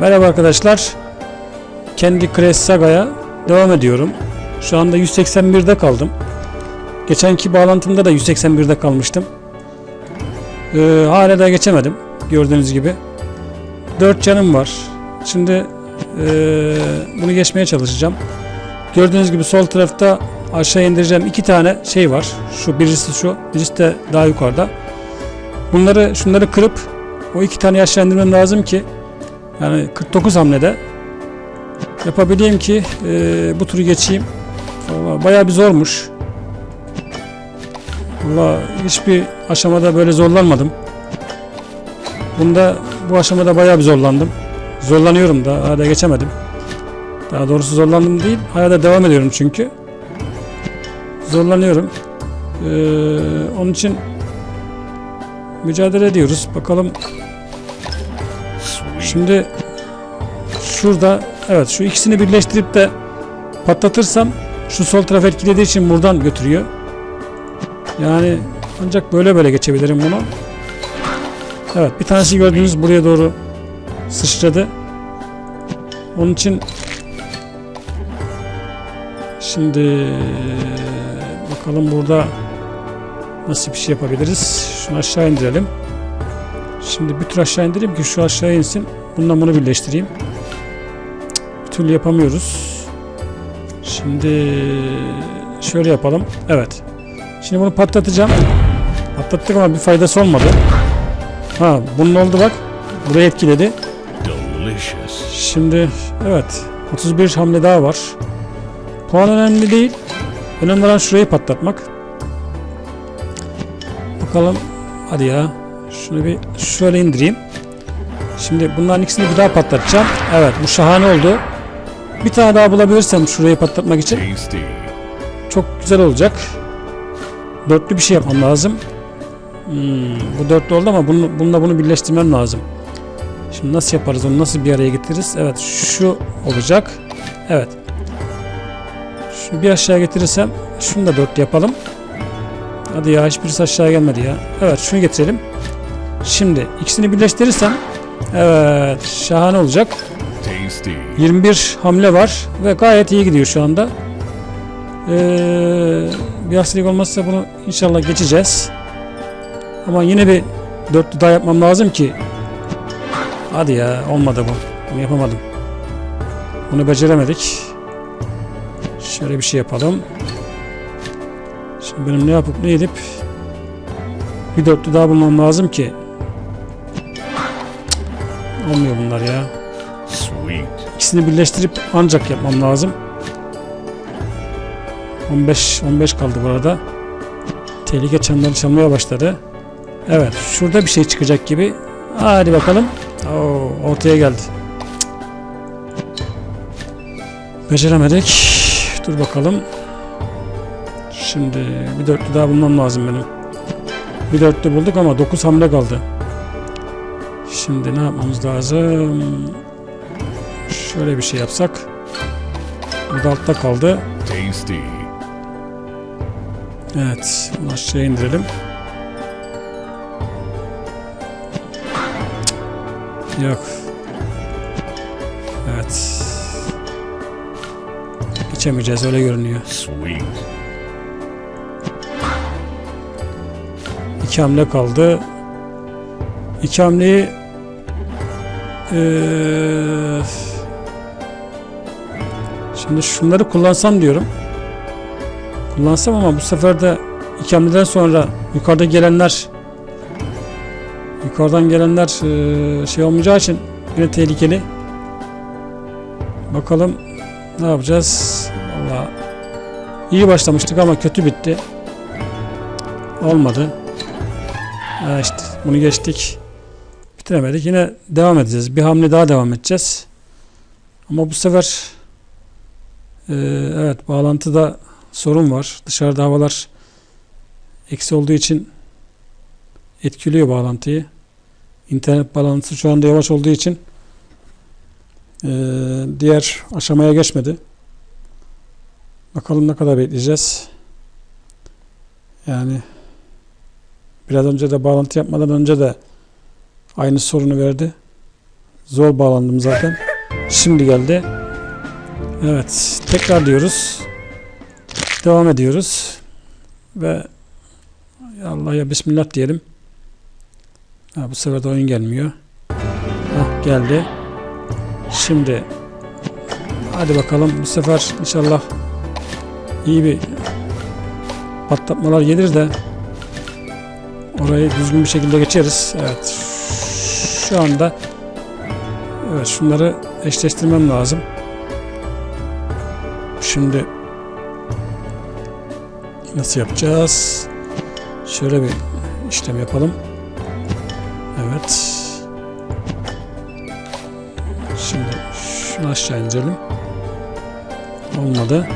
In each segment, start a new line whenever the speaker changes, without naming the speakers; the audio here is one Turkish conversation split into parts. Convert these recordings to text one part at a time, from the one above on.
Merhaba arkadaşlar. Kendi Crash Saga'ya devam ediyorum. Şu anda 181'de kaldım. Geçenki bağlantımda da 181'de kalmıştım. Ee, hala da geçemedim. Gördüğünüz gibi. 4 canım var. Şimdi ee, bunu geçmeye çalışacağım. Gördüğünüz gibi sol tarafta aşağı indireceğim iki tane şey var. Şu birisi şu, birisi de daha yukarıda. Bunları şunları kırıp o iki tane aşağı indirmem lazım ki yani 49 hamlede yapabileyim ki e, bu turu geçeyim. Vallahi bayağı bir zormuş. Valla hiçbir aşamada böyle zorlanmadım. Bunda bu aşamada bayağı bir zorlandım. Zorlanıyorum da hala geçemedim. Daha doğrusu zorlandım değil. Hala devam ediyorum çünkü. Zorlanıyorum. Ee, onun için mücadele ediyoruz. Bakalım Şimdi şurada evet şu ikisini birleştirip de patlatırsam şu sol taraf etkilediği için buradan götürüyor. Yani ancak böyle böyle geçebilirim bunu. Evet bir tanesi gördüğünüz buraya doğru sıçradı. Onun için şimdi bakalım burada nasıl bir şey yapabiliriz. Şunu aşağı indirelim. Şimdi bir tür aşağı indireyim ki şu aşağı insin. Bununla bunu birleştireyim. Cık, Bir türlü yapamıyoruz. Şimdi şöyle yapalım. Evet. Şimdi bunu patlatacağım. Patlattık ama bir faydası olmadı. Ha bunun oldu bak. Burayı etkiledi. Şimdi evet 31 hamle daha var. Puan önemli değil. Önemli olan şurayı patlatmak. Bakalım. Hadi ya. Şunu bir şöyle indireyim. Şimdi bunların ikisini bir daha patlatacağım. Evet bu şahane oldu. Bir tane daha bulabilirsem şurayı patlatmak için çok güzel olacak. Dörtlü bir şey yapmam lazım. Hmm, bu dörtlü oldu ama bunu, bununla bunu birleştirmem lazım. Şimdi nasıl yaparız onu nasıl bir araya getiririz? Evet şu olacak. Evet. Şunu bir aşağı getirirsem şunu da dörtlü yapalım. Hadi ya hiçbirisi aşağı gelmedi ya. Evet şunu getirelim. Şimdi ikisini birleştirirsem evet şahane olacak.
Tasty.
21 hamle var ve gayet iyi gidiyor şu anda. Ee, bir aksilik olmazsa bunu inşallah geçeceğiz. Ama yine bir dörtlü daha yapmam lazım ki. Hadi ya olmadı bu. Bunu yapamadım. Bunu beceremedik. Şöyle bir şey yapalım. Şimdi benim ne yapıp ne edip bir dörtlü daha bulmam lazım ki. Olmuyor bunlar ya.
Sweet.
İkisini birleştirip ancak yapmam lazım. 15 15 kaldı burada. Tehlike çanları çalmaya başladı. Evet, şurada bir şey çıkacak gibi. Hadi bakalım. Oo, ortaya geldi. Beceremedik. Dur bakalım. Şimdi bir dörtlü daha bulmam lazım benim. Bir dörtlü bulduk ama 9 hamle kaldı. Şimdi ne yapmamız lazım? Şöyle bir şey yapsak. Bu da altta kaldı.
Tasty.
Evet. Bunu aşağıya indirelim. Yok. Evet. Geçemeyeceğiz öyle görünüyor.
Sweet.
İki hamle kaldı. İki hamleyi eee, şimdi şunları kullansam diyorum. Kullansam ama bu sefer de iki sonra yukarıda gelenler yukarıdan gelenler eee, şey olmayacağı için yine tehlikeli. Bakalım ne yapacağız? Vallahi iyi başlamıştık ama kötü bitti. Olmadı. Ha işte bunu geçtik. Bitiremedik. Yine devam edeceğiz. Bir hamle daha devam edeceğiz. Ama bu sefer e, evet bağlantıda sorun var. Dışarıda havalar eksi olduğu için etkiliyor bağlantıyı. İnternet bağlantısı şu anda yavaş olduğu için e, diğer aşamaya geçmedi. Bakalım ne kadar bekleyeceğiz. Yani Biraz önce de bağlantı yapmadan önce de aynı sorunu verdi. Zor bağlandım zaten. Şimdi geldi. Evet. Tekrar diyoruz. Devam ediyoruz. Ve Allah ya Bismillah diyelim. Ha, bu sefer de oyun gelmiyor. Hah geldi. Şimdi hadi bakalım bu sefer inşallah iyi bir patlatmalar gelir de orayı düzgün bir şekilde geçeriz. Evet. Şu anda evet şunları eşleştirmem lazım. Şimdi nasıl yapacağız? Şöyle bir işlem yapalım. Evet. Şimdi şunu aşağı indirelim. Olmadı.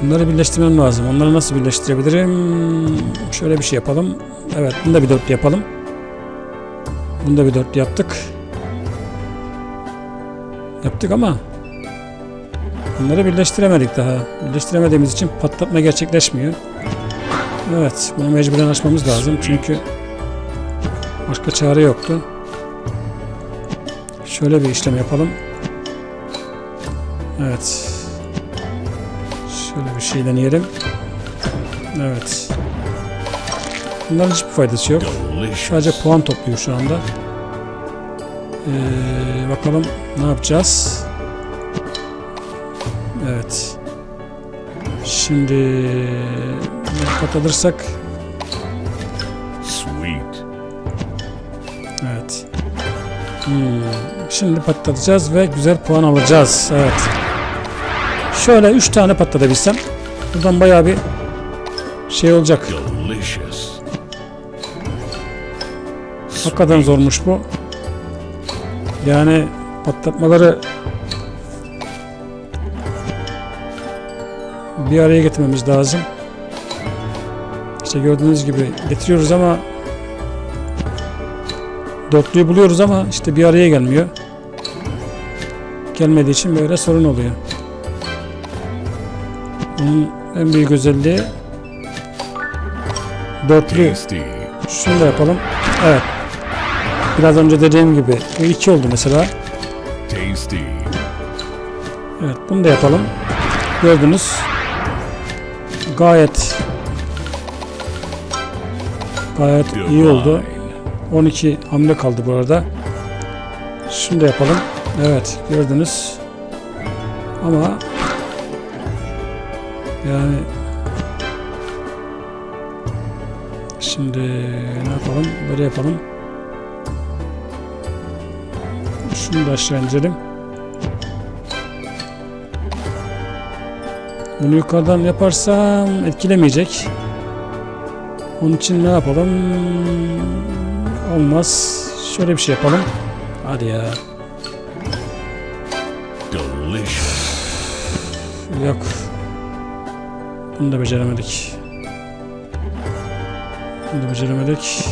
Şunları birleştirmem lazım. Onları nasıl birleştirebilirim? Şöyle bir şey yapalım. Evet, bunu da bir dörtlü yapalım. Bunu da bir dörtlü yaptık. Yaptık ama bunları birleştiremedik daha. Birleştiremediğimiz için patlatma gerçekleşmiyor. Evet, bunu mecburen açmamız lazım çünkü başka çare yoktu. Şöyle bir işlem yapalım. Evet. Şöyle bir şey deneyelim. Evet. Bunların hiçbir faydası yok. Sadece puan topluyor şu anda. Ee, bakalım ne yapacağız? Evet. Şimdi patlatırsak
Sweet.
evet. Hmm, Şimdi patlatacağız ve güzel puan alacağız. Evet. Şöyle 3 tane patlatabilsem buradan bayağı bir şey olacak. Hakikaten zormuş bu. Yani patlatmaları bir araya getirmemiz lazım. İşte gördüğünüz gibi getiriyoruz ama dörtlüyü buluyoruz ama işte bir araya gelmiyor. Gelmediği için böyle sorun oluyor. Bunun en büyük özelliği dörtlü şunu da yapalım. Evet. Biraz önce dediğim gibi bu iki oldu mesela.
Tasty.
Evet bunu da yapalım. Gördünüz. Gayet gayet iyi oldu. 12 hamle kaldı bu arada. Şunu da yapalım. Evet gördünüz. Ama yani şimdi ne yapalım? Böyle yapalım. Şunu da aşağı indirelim. Bunu yukarıdan yaparsam etkilemeyecek. Onun için ne yapalım? Olmaz. Şöyle bir şey yapalım. Hadi ya.
Delicious.
Yok. Bunu da beceremedik. Bunu da beceremedik.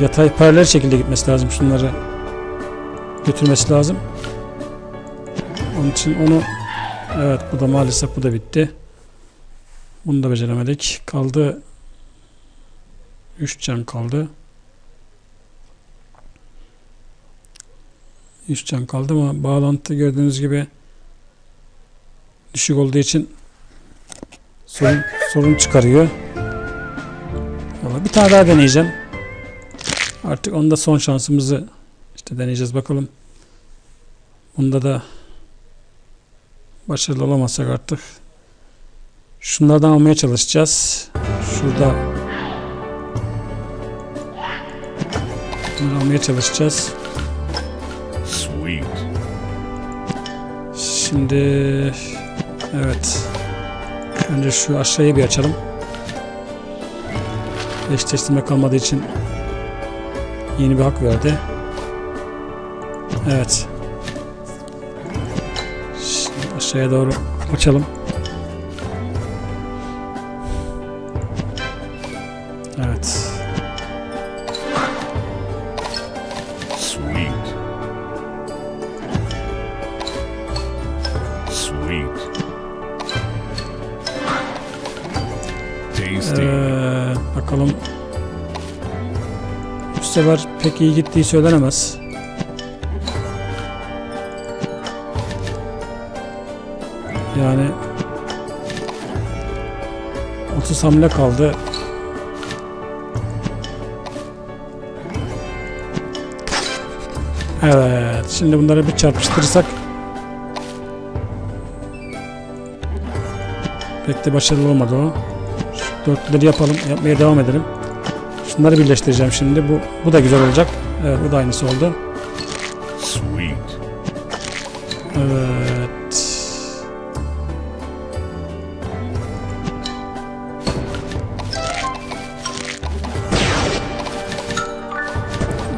Yatay paralel şekilde gitmesi lazım şunları. Götürmesi lazım. Onun için onu evet bu da maalesef bu da bitti. Bunu da beceremedik. Kaldı 3 can kaldı. 3 can kaldı ama bağlantı gördüğünüz gibi düşük olduğu için sorun, sorun çıkarıyor. Ama bir tane daha deneyeceğim. Artık onda son şansımızı işte deneyeceğiz bakalım. Bunda da başarılı olamazsak artık şunlardan almaya çalışacağız. Şurada bunları almaya çalışacağız.
Sweet.
Şimdi evet. Önce şu aşağıyı bir açalım. Eşleştirme kalmadığı için yeni bir hak verdi. Evet. Şimdi aşağıya doğru açalım.
Tasty.
Ee, bakalım Bu sefer pek iyi gittiği söylenemez. Yani 30 hamle kaldı. Evet. Şimdi bunları bir çarpıştırırsak pek de başarılı olmadı o. Dörtlüleri yapalım. Yapmaya devam edelim. Şunları birleştireceğim şimdi. Bu bu da güzel olacak. Evet bu da aynısı oldu.
Sweet.
Evet.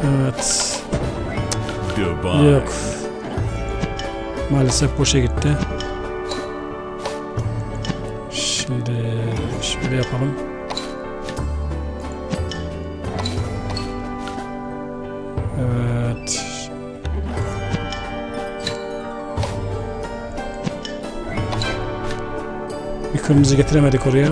Evet.
Divine.
Yok. Maalesef boşa gitti. Şimdi şöyle yapalım. Evet. Bir kırmızı getiremedik oraya.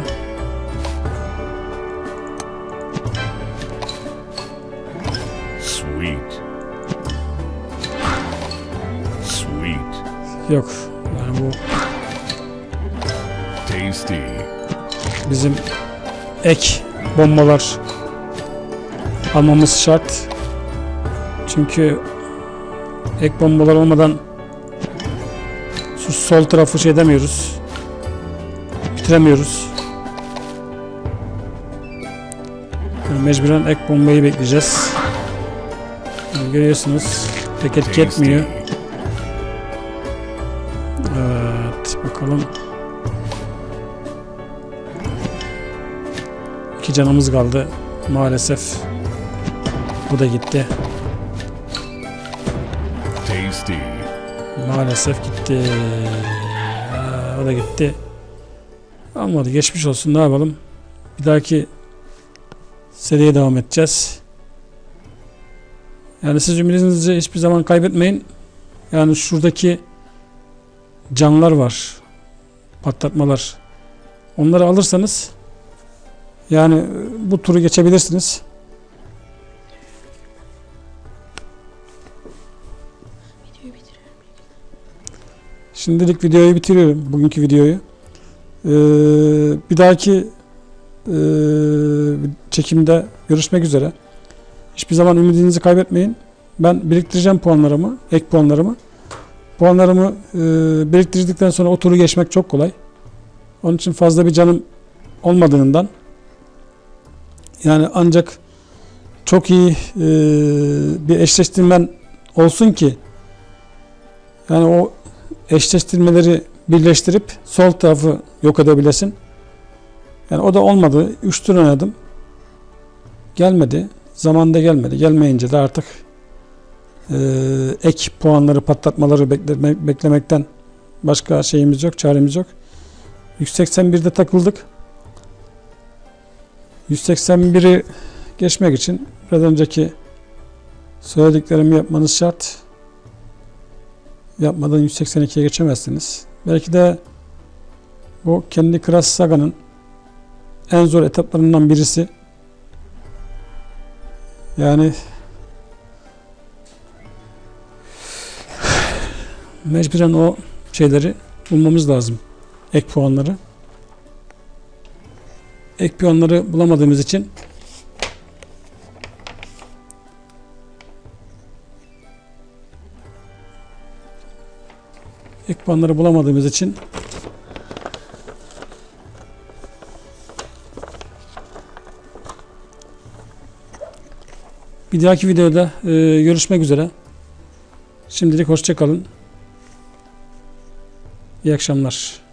Sweet. Sweet.
Yok. Yani bu
Tasty.
Bizim ek bombalar almamız şart. Çünkü ek bombalar olmadan şu sol tarafı şey demiyoruz. Bitiremiyoruz. Yani mecburen ek bombayı bekleyeceğiz. Yani görüyorsunuz pek etki etmiyor. Evet bakalım. İki canımız kaldı maalesef. Bu da gitti.
Tasty.
Maalesef gitti. Aa, o da gitti. Olmadı. Geçmiş olsun. Ne yapalım? Bir dahaki seriye devam edeceğiz. Yani siz ümidinizi hiçbir zaman kaybetmeyin. Yani şuradaki canlar var. Patlatmalar. Onları alırsanız yani bu turu geçebilirsiniz. Şimdilik videoyu bitiriyorum. Bugünkü videoyu. Ee, bir dahaki ee, çekimde görüşmek üzere. Hiçbir zaman ümidinizi kaybetmeyin. Ben biriktireceğim puanlarımı, ek puanlarımı. Puanlarımı ee, biriktirdikten sonra o turu geçmek çok kolay. Onun için fazla bir canım olmadığından yani ancak çok iyi ee, bir eşleştirmen olsun ki yani o eşleştirmeleri birleştirip sol tarafı yok edebilesin. Yani o da olmadı. 3 tur oynadım. Gelmedi. Zamanında gelmedi. Gelmeyince de artık eee, ek puanları patlatmaları bekleme, beklemekten başka şeyimiz yok, çaremiz yok. 181'de takıldık. 181'i geçmek için biraz önceki söylediklerimi yapmanız şart yapmadan 182'ye geçemezsiniz. Belki de bu kendi Crash Saga'nın en zor etaplarından birisi. Yani mecburen o şeyleri bulmamız lazım. Ek puanları. Ek puanları bulamadığımız için ek puanları bulamadığımız için bir dahaki videoda e, görüşmek üzere. Şimdilik hoşça kalın. İyi akşamlar.